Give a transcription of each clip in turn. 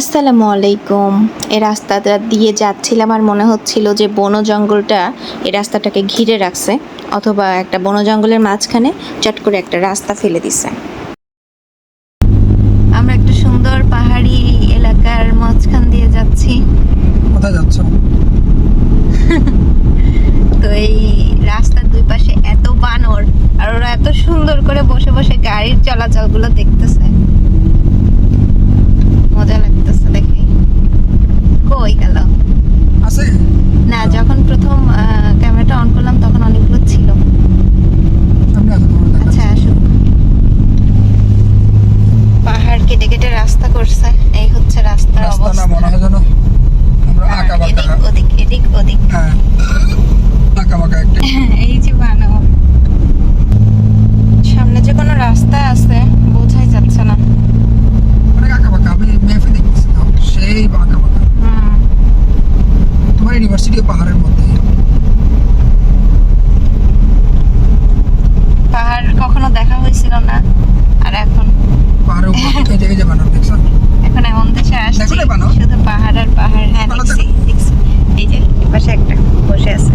আসসালামু আলাইকুম। এই রাস্তাটা দিয়ে যাচ্ছিলাম আর মনে হচ্ছিল যে বন জঙ্গলটা এই রাস্তাটাকে ঘিরে রাখছে অথবা একটা বন জঙ্গলের মাঝখানে চট করে একটা রাস্তা ফেলে দিছে। আমরা একটা সুন্দর পাহাড়ি এলাকার মাঝখান দিয়ে যাচ্ছি। কোথায় যাচ্ছ? তো এই রাস্তার দুই পাশে এত বানর আর ওরা এত সুন্দর করে বসে বসে গাড়ির চলাচলগুলো দেখতেছে। মজা লাগতেছে দেখে। কই গেল? আছে। না যখন প্রথম আহ, ক্যামেরাটা অন করলাম তখন অনেকগুলো ছিল সামনে আছে তোমার দেখা আচ্ছা আসুক পাহাড় কেটে কেটে রাস্তা করছে এই হচ্ছে রাস্তার রাস্তা না মনে অবস্থা হয় যেন আমরা আর আঁকা বাঁকা এদিক ওদিক এদিক ওদিক হ্যাঁ আঁকা বাঁকা একটা এই যে বানাও সামনে যে কোনো রাস্তা আছে বোঝাই যাচ্ছে না অনেক আঁকা বাঁকা আমি মেপে দেখতেছি তো সেই আঁকা বাঁকা হুম তোমার ইউনিভার্সিটি পাহাড়ের মধ্যে পাহাড় কখনো দেখা হয়েছিল না আর এখন পাহাড়ের উপর এই যে এই যে বানানো দেখছ এখন এমন দেশে আসছি দেখো না বানর? শুধু পাহাড় আর পাহাড় হ্যাঁ বানর দেখছি দেখছি এই যে পাশে একটা বসে আছে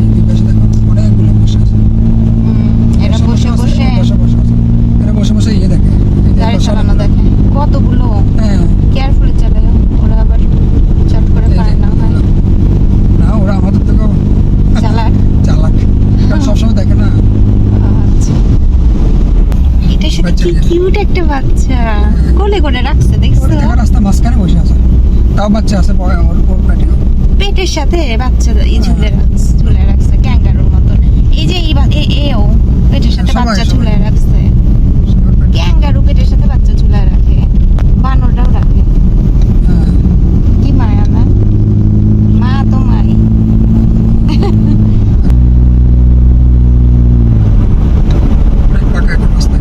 এই দুই পাশে দেখো অনেকগুলো বসে আছে এরা বসে বসে বসে বসে আছে এরা বসে বসে ইয়ে দেখে এই যে গাড়ি বসে চালানো অনেকগুলো। দেখে কতগুলো হ্যাঁ কেয়ারফুলি চালায় ওরা আবার চট করে এই যে পারে না হয় না ওরা আমাদের থেকেও চালাক চালাক কারণ সবসময় দেখে না আচ্ছা এটা সাথে বাচ্চা কি। কিউট একটা বাচ্চা। কোলে করে রাখছে দেখছ? রাস্তা মাঝখানে বসে আছে। তাও বাচ্চা আছে পেটের সাথে বাচ্চা ঝুলে রাখছে ঝুলে রাখছে ক্যাঙ্গারুর মতন। এই যে এই এ- এও পেটের সাথে বাচ্চা ঝুলে রাখছে ওর পেটে। ক্যাঙ্গারু পেটের সাথে বাচ্চা ঝুলে রাখে বানরটাও রাখে হ্যাঁ কি মায়া না মা তো মাই অনেক পাকা একটা রাস্তা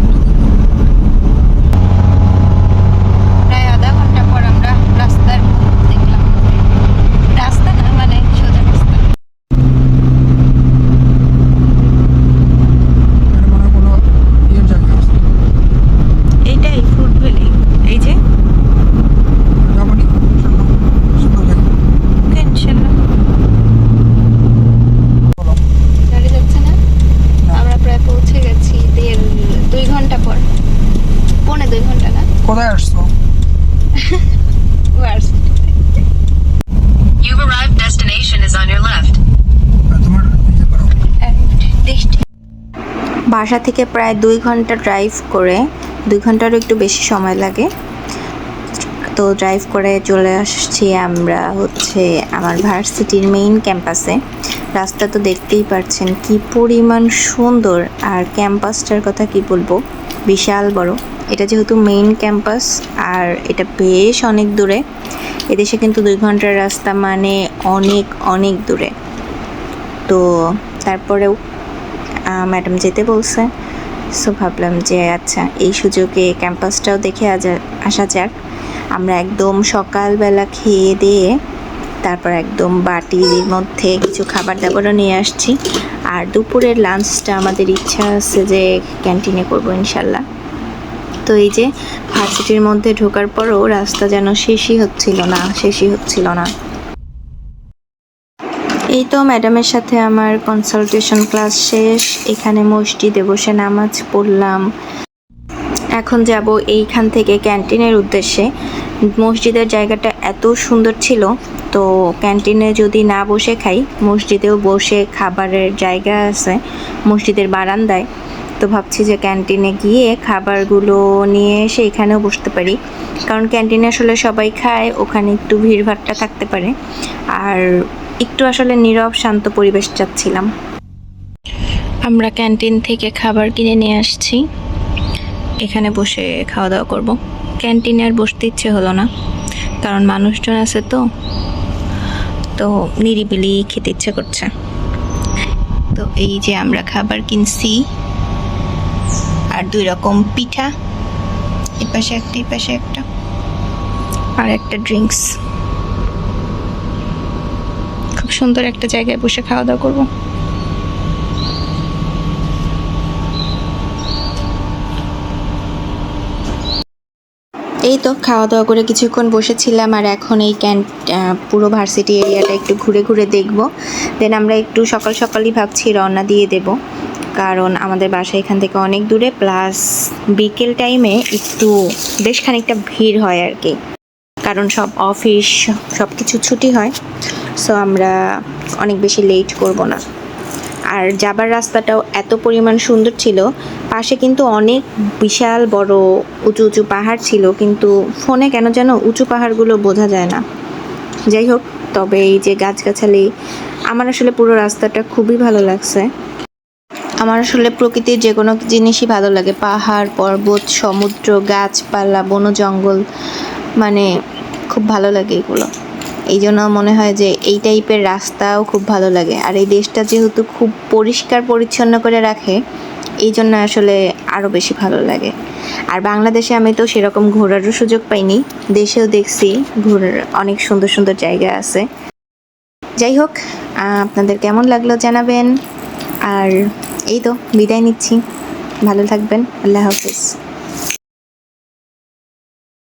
প্রায় আধা ঘণ্টা পর আমরা রাস্তার মুখ দেখলাম রাস্তা না মানে সোজা রাস্তা এটা মনে হয় কোনো ইয়ের জায়গা আছে এইটাই ফুড ভ্যালি এই যে যাব নি সুন্দর জায়গা ওকে ইনশাল্লাহ বলো গাড়ি যাচ্ছে না আমরা প্রায় পৌঁছে গেছি দেড় দুই ঘণ্টা পর পৌনে দুই ঘণ্টা না কোথায় আসছো? You've arrived. Destination is on your left. ইয়ে বাসা থেকে প্রায় দুই ঘণ্টা ড্রাইভ করে দুই ঘন্টারও একটু বেশি সময় লাগে। তো ড্রাইভ করে চলে আসছি আমরা হচ্ছে আমার ভার্সিটির মেইন ক্যাম্পাসে রাস্তা তো দেখতেই পাচ্ছেন কি পরিমাণ সুন্দর। আর ক্যাম্পাসটার কথা কি বলব? বিশাল বড়। এটা যেহেতু মেইন ক্যাম্পাস আর এটা বেশ অনেক দূরে। এদেশে কিন্তু দুই ঘণ্টার রাস্তা মানে অনেক অনেক দূরে। তো তারপরেও ম্যাডাম যেতে বলছে। সো ভাবলাম যে আচ্ছা এই সুযোগে ক্যাম্পাসটাও দেখে আসা যাক। আমরা একদম সকালবেলা খেয়ে দিয়ে তারপর একদম বাটির মধ্যে কিছু খাবার দাবারও নিয়ে আসছি। আর দুপুরের লাঞ্চটা আমাদের ইচ্ছা আছে যে ক্যান্টিনে করব ইনশাল্লাহ। তো এই যে ভার্সিটির মধ্যে ঢোকার পরও রাস্তা যেন শেষই হচ্ছিল না, শেষই হচ্ছিল না। এই তো ম্যাডামের সাথে আমার কনসালটেশন ক্লাস শেষ। এখানে মসজিদে বসে নামাজ পড়লাম। এখন যাব এইখান থেকে ক্যান্টিনের উদ্দেশ্যে। মসজিদের জায়গাটা এত সুন্দর ছিল, তো ক্যান্টিনে যদি না বসে খাই, মসজিদেও বসে খাবারের জায়গা আছে, মসজিদের বারান্দায়। তো ভাবছি যে ক্যান্টিনে গিয়ে খাবারগুলো নিয়ে এসে এখানেও বসতে পারি। কারণ ক্যান্টিনে আসলে সবাই খায়, ওখানে একটু ভিড়ভাট্টা থাকতে পারে। আর একটু আসলে নীরব, শান্ত পরিবেশ চাচ্ছিলাম। আমরা ক্যান্টিন থেকে খাবার কিনে নিয়ে আসছি। এখানে বসে খাওয়া দাওয়া করব। ক্যান্টিনে আর বসতে ইচ্ছে হলো না। কারণ মানুষজন আছে তো। তো নিরিবিলি খেতে ইচ্ছে করছে। তো এই যে আমরা খাবার কিনছি। আর দুই রকম পিঠা। এই পাশে একটা এই পাশে একটা। আর একটা ড্রিঙ্কস। খুব সুন্দর একটা জায়গায় বসে খাওয়া দাওয়া করব। এই তো খাওয়া দাওয়া করে কিছুক্ষণ বসেছিলাম আর এখন এই ক্যান্ট আহ, পুরো ভার্সিটি এরিয়াটা একটু ঘুরে ঘুরে দেখব। দেন আমরা একটু সকাল সকালই ভাবছি রওনা দিয়ে দেব। কারণ আমাদের বাসা এখান থেকে অনেক দূরে প্লাস বিকেল টাইমে একটু বেশ খানিকটা ভিড় হয় আর কি। কারণ সব অফিস সব কিছু ছুটি হয় সো আমরা অনেক বেশি লেট করব না। আর যাবার রাস্তাটাও এত পরিমাণ সুন্দর ছিল। পাশে কিন্তু অনেক বিশাল বড় উঁচু উঁচু পাহাড় ছিল, কিন্তু ফোনে কেন যেন উঁচু পাহাড়গুলো বোঝা যায় না। যাই হোক, তবে এই যে গাছগাছালি, আমার আসলে পুরো রাস্তাটা খুবই ভালো লাগছে। আমার আসলে প্রকৃতির যে কোনো জিনিসই ভালো লাগে। পাহাড়, পর্বত, সমুদ্র, গাছপালা বন জঙ্গল মানে খুব ভালো লাগে এগুলো। এই জন্য মনে হয় যে এই টাইপের রাস্তাও খুব ভালো লাগে। আর এই দেশটা যেহেতু খুব পরিষ্কার পরিচ্ছন্ন করে রাখে এই জন্য আসলে আরও বেশি ভালো লাগে। আর বাংলাদেশে আমি তো সেরকম ঘোরারও সুযোগ পাইনি। দেশেও দেখছি ঘোরার অনেক সুন্দর সুন্দর জায়গা আছে। যাই হোক আপনাদের কেমন লাগল জানাবেন। আর এই তো, বিদায় নিচ্ছি। ভালো থাকবেন। আল্লাহ হাফিজ।